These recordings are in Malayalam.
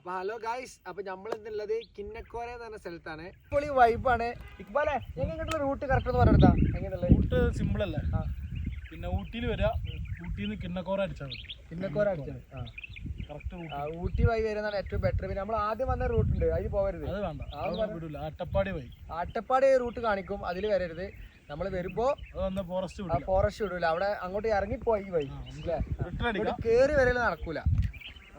അപ്പൊ ഹലോ ഗായ്സ് അപ്പൊ നമ്മൾ എന്നുള്ളത് കിന്നക്കോര എന്ന് പറഞ്ഞ സ്ഥലത്താണ്. ഇപ്പോൾ ഈ വൈബാണ് ഇക്ബാലെ എങ്ങനെയുള്ള റൂട്ട് കറക്റ്റ് എന്ന് പറഞ്ഞെടുത്താ എങ്ങനെയുള്ള റൂട്ട് സിമ്പിൾ അല്ലേ? പിന്നെ ഊട്ടിയിൽ വരാ. ഊട്ടിയിൽ നിന്ന് കിന്നക്കോര അടിച്ചാൽ മതി. കിന്നക്കോര അടിച്ചത് ആ. ഊട്ടി വഴി വരുന്നതാണ് ഏറ്റവും ബെറ്റർ പിന്നെ നമ്മൾ ആദ്യം വന്ന റൂട്ട് ഉണ്ട്. അതിൽ പോകരുത് അത് വേണ്ട. പറഞ്ഞോ. അട്ടപ്പാടി വഴി ആട്ടപ്പാടി റൂട്ട് കാണിക്കും. അതിൽ വരരുത്. നമ്മൾ വരുമ്പോ ഫോറസ്റ്റ് വിടൂല. അവിടെ അങ്ങോട്ട് ഇറങ്ങി പോയി വഴി കേറി വരൽ നടക്കൂല.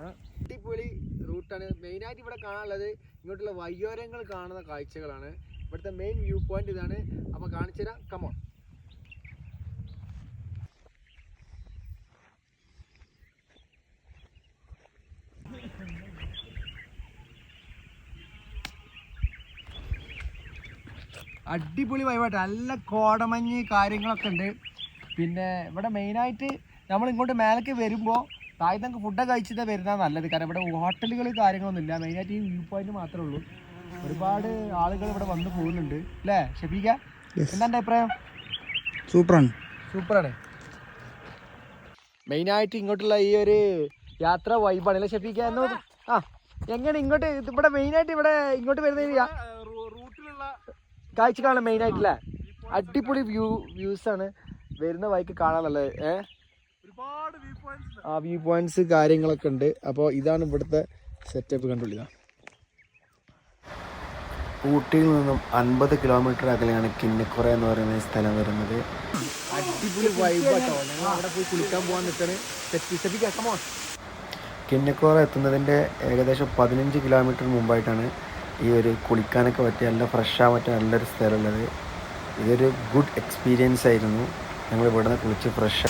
അടിപൊളി റൂട്ടാണ്. മെയിനായിട്ട് ഇവിടെ കാണാനുള്ളത് ഇങ്ങോട്ടുള്ള വയ്യോരങ്ങൾ കാണുന്ന കാഴ്ചകളാണ്. ഇവിടുത്തെ മെയിൻ വ്യൂ പോയിന്റ് ഇതാണ്. അപ്പൊ കാണിച്ചു തരാം. കമോൺ അടിപൊളി വൈബായിട്ട് നല്ല കോടമഞ്ഞ് കാര്യങ്ങളൊക്കെ ഉണ്ട്. പിന്നെ ഇവിടെ മെയിനായിട്ട് നമ്മൾ ഇങ്ങോട്ട് മേലേക്ക് വരുമ്പോൾ താഴെ ഫുഡ് ഫുഡൊക്കെ കഴിച്ചിട്ട് വരുന്നത് നല്ലത്. കാരണം ഇവിടെ ഹോട്ടലുകൾ കാര്യങ്ങളൊന്നും ഇല്ല. മെയിനായിട്ട് ഈ വ്യൂ പോയിന്റ് മാത്രമേ ഉള്ളൂ. ഒരുപാട് ആളുകൾ ഇവിടെ വന്ന് പോകുന്നുണ്ട്. അല്ലേ ഷെഫീക്ക എന്താ അഭിപ്രായം? സൂപ്പറാണ്. സൂപ്പറാണ്. മെയിനായിട്ട് ഇങ്ങോട്ടുള്ള ഈ ഒരു യാത്ര വൈബാണ് അല്ലേ ഷബീക എന്ന് ആ എങ്ങനെ ഇങ്ങോട്ട് ഇവിടെ മെയിനായിട്ട് ഇവിടെ ഇങ്ങോട്ട് വരുന്ന ഈ യാ- റൂട്ടിലുള്ള കാഴ്ച കാണാൻ മെയിനായിട്ടില്ലേ അടിപൊളി വ്യൂ വ്യൂസ് ആണ്. വരുന്ന വൈക്ക് കാണാനുള്ളത് ഏഹ് ഒരുപാട് ആ വ്യൂ പോയിന്റ്സ് കാര്യങ്ങളൊക്കെ ഉണ്ട്. അപ്പോൾ ഇതാണ് ഇവിടുത്തെ സെറ്റപ്പ് കണ്ടുള്ള ഊട്ടിയിൽ നിന്നും അൻപത് കിലോമീറ്റർ അകലെയാണ് കിന്നക്കുറ എന്ന് പറയുന്ന സ്ഥലം വരുന്നത്. അടിപൊളി വൈബാട്ടോ ഞങ്ങൾ അവിടെ പോയി കുളിക്കാൻ പോകാൻ നിൽക്കണ് സെറ്റ് സെറ്റ് കേൾക്കാമോ കിന്നക്കുറ എത്തുന്നതിന്റെ ഏകദേശം പതിനഞ്ച് കിലോമീറ്റർ മുമ്പായിട്ടാണ് ഈ ഒരു കുളിക്കാനൊക്കെ പറ്റിയ നല്ല ഫ്രഷ് പറ്റിയ നല്ലൊരു സ്ഥലമുള്ളത് ഇതൊരു ഗുഡ് എക്സ്പീരിയൻസ് ആയിരുന്നു. ഞങ്ങൾ ഇവിടെ നിന്ന് കുളിച്ച് ഫ്രഷ്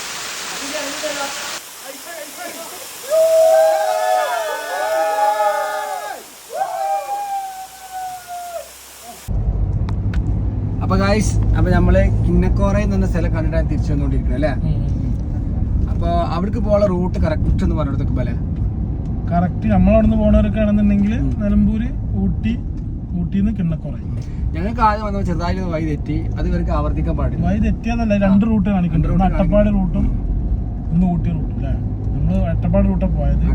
അപ്പൊ ഗായ്സ് അപ്പൊ നമ്മൾ കിന്നക്കോറ എന്ന സ്ഥലം കണ്ടിട്ടാണ് തിരിച്ചു വന്നുകൊണ്ടിരിക്കുന്നത് അല്ലേ? അപ്പൊ അവിടേക്ക് പോകാനുള്ള റൂട്ട് കറക്റ്റ് എന്ന് പറഞ്ഞിടത്തൊക്കെ പോലെ. കറക്റ്റ് നമ്മൾ നിന്ന് പോണവർക്കാണെന്നുണ്ടെങ്കിൽ നിലമ്പൂര് ഊട്ടി ഊട്ടിന്ന് നിന്ന് കിണ്ണക്കോറ ഞങ്ങൾക്ക് ആദ്യം വന്നപ്പോൾ ചെറുതായി വഴി തെറ്റി അത് ഇവർക്ക് ആവർത്തിക്കാൻ പാടില്ല. വഴി തെറ്റിയതല്ല രണ്ട് റൂട്ട് കാണിക്കുന്നുണ്ട് അട്ടപ്പാട് റൂട്ടും ഒന്ന് ഊട്ടി റൂട്ടും അല്ലേ? നമ്മൾ അട്ടപ്പാട് റൂട്ടാണ് പോയത്.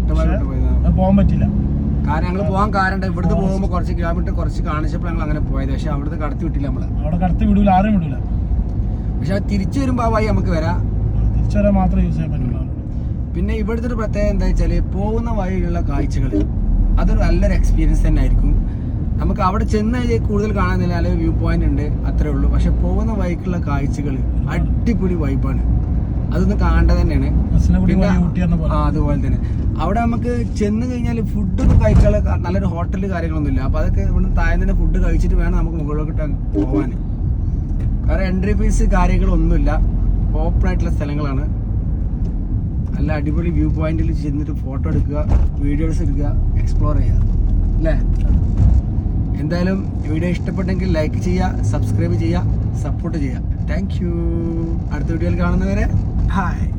പോകാൻ പറ്റില്ല. കാരണം ഞങ്ങൾ പോകാൻ കാരണം ഇവിടുന്ന് പോകുമ്പോൾ കുറച്ച് കിലോമീറ്റർ കുറച്ച് കാണിച്ചപ്പോൾ ഞങ്ങൾ അങ്ങനെ പോയത്. പക്ഷെ അവിടുന്ന് കടത്തി വിട്ടില്ല നമ്മൾ. അവിടെ കടത്തി വിടൂല ആരും വിടൂല. പക്ഷെ തിരിച്ചു വരുമ്പോൾ ആ വഴി നമുക്ക് വരാം. തിരിച്ചുവരാൻ മാത്രമേ യൂസ് ചെയ്യാൻ പറ്റുള്ളൂ പിന്നെ ഇവിടുത്തെ ഒരു പ്രത്യേകത എന്താ വെച്ചാൽ പോകുന്ന വഴിയിലുള്ള കാഴ്ചകൾ അതൊരു നല്ലൊരു എക്സ്പീരിയൻസ് തന്നെ ആയിരിക്കും. നമുക്ക് അവിടെ ചെന്ന് കഴിഞ്ഞാൽ കൂടുതൽ കാണാനില്ല അല്ലെങ്കിൽ വ്യൂ പോയിന്റ് ഉണ്ട്. അത്രേ ഉള്ളൂ. പക്ഷെ പോകുന്ന വഴിക്കുള്ള കാഴ്ചകൾ അടിപൊളി വൈബാണ് അതൊന്ന് കാണേണ്ടത് തന്നെയാണ്. ആ അതുപോലെ തന്നെ. അവിടെ നമുക്ക് ചെന്ന് കഴിഞ്ഞാൽ ഫുഡ് ഒന്നും കഴിക്കാൻ നല്ലൊരു ഹോട്ടൽ കാര്യങ്ങളൊന്നും ഇല്ല അപ്പൊ അതൊക്കെ ഇവിടെ താഴെ തന്നെ ഫുഡ് കഴിച്ചിട്ട് വേണം നമുക്ക് മുകളിലോട്ട് പോകാൻ കാരണം എൻട്രി ഫീസ് കാര്യങ്ങളൊന്നുമില്ല. ഓപ്പൺ ആയിട്ടുള്ള സ്ഥലങ്ങളാണ്. നല്ല അടിപൊളി വ്യൂ പോയിന്റിൽ ചെന്നിട്ട് ഫോട്ടോ എടുക്കുക വീഡിയോസ് എടുക്കുക എക്സ്പ്ലോർ ചെയ്യുക. അല്ലേ? എന്തായാലും വീഡിയോ ഇഷ്ടപ്പെട്ടെങ്കിൽ ലൈക്ക് ചെയ്യുക സബ്സ്ക്രൈബ് ചെയ്യുക സപ്പോർട്ട് ചെയ്യുക. താങ്ക് യു അടുത്ത വീഡിയോയിൽ കാണുന്നവരെ Hi.